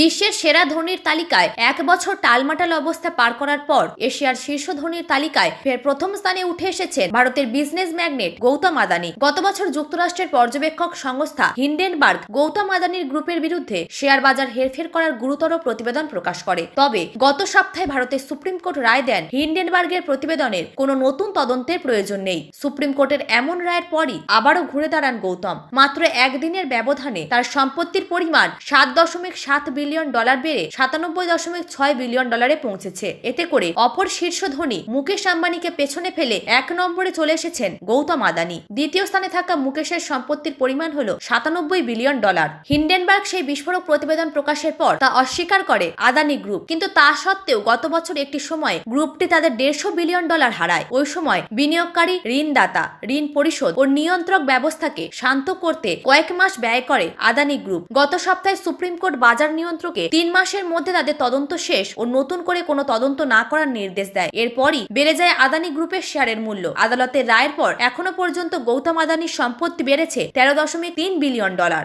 বিশ্বের সেরা ধনীর তালিকায় এক বছর টালমাটাল অবস্থা পার করার পর এশিয়ার শীর্ষ ধনীর তালিকায় ফের প্রথম স্থানে উঠে এসেছেন ভারতের বিজনেস ম্যাগনেট গৌতম আদানি। গত বছর যুক্তরাষ্ট্রের পর্যবেক্ষক সংস্থা হিন্ডেনবার্গ গৌতম আদানির গ্রুপের বিরুদ্ধে শেয়ার বাজার হেরফের করার গুরুতর প্রতিবেদন প্রকাশ করে। তবে গত সপ্তাহে ভারতের সুপ্রিম কোর্ট রায় দেন হিন্ডেনবার্গের প্রতিবেদনের কোনো নতুন তদন্তের প্রয়োজন নেই। সুপ্রিম কোর্টের এমন রায়ের পরই আবারও ঘুরে দাঁড়ান গৌতম। মাত্র একদিনের ব্যবধানে তার সম্পত্তির পরিমাণ সাত দশমিক সাত বিলিয়ন ডলার বেড়ে সাতানব্বই দশমিক ছয় বিলিয়ন ডলারে পৌঁছেছে। এতে করে অপর শীর্ষ ধনী মুকেশ আম্বানিকে পেছনে ফেলে এক নম্বরে চলে এসেছেন গৌতম আদানি। দ্বিতীয় স্থানে থাকা মুকেশের সম্পত্তির পরিমাণ হল সাতানব্বই বিলিয়ন ডলার হিন্ডেনবার্গ সেই বিস্ফোরক প্রতিবেদন প্রকাশের পর তা অস্বীকার করে আদানি গ্রুপ কিন্তু তা সত্ত্বেও গত বছর একটি সময়ে গ্রুপটি তাদের দেড়শো বিলিয়ন ডলার হারায়। ওই সময় বিনিয়োগকারী, ঋণদাতা, ঋণ পরিশোধ ও নিয়ন্ত্রক ব্যবস্থাকে শান্ত করতে কয়েক মাস ব্যয় করে আদানি গ্রুপ গত সপ্তাহে সুপ্রিম কোর্ট বাজার নিয়ন্ত্রকে তিন মাসের মধ্যে তাদের তদন্ত শেষ ও নতুন করে কোনো তদন্ত না করার নির্দেশ দেয়। এরপরই বেড়ে যায় আদানি গ্রুপের শেয়ারের মূল্য। আদালতের রায়ের পর এখনও পর্যন্ত গৌতম আদানির সম্পত্তি বেড়েছে তেরো দশমিক তিন বিলিয়ন ডলার।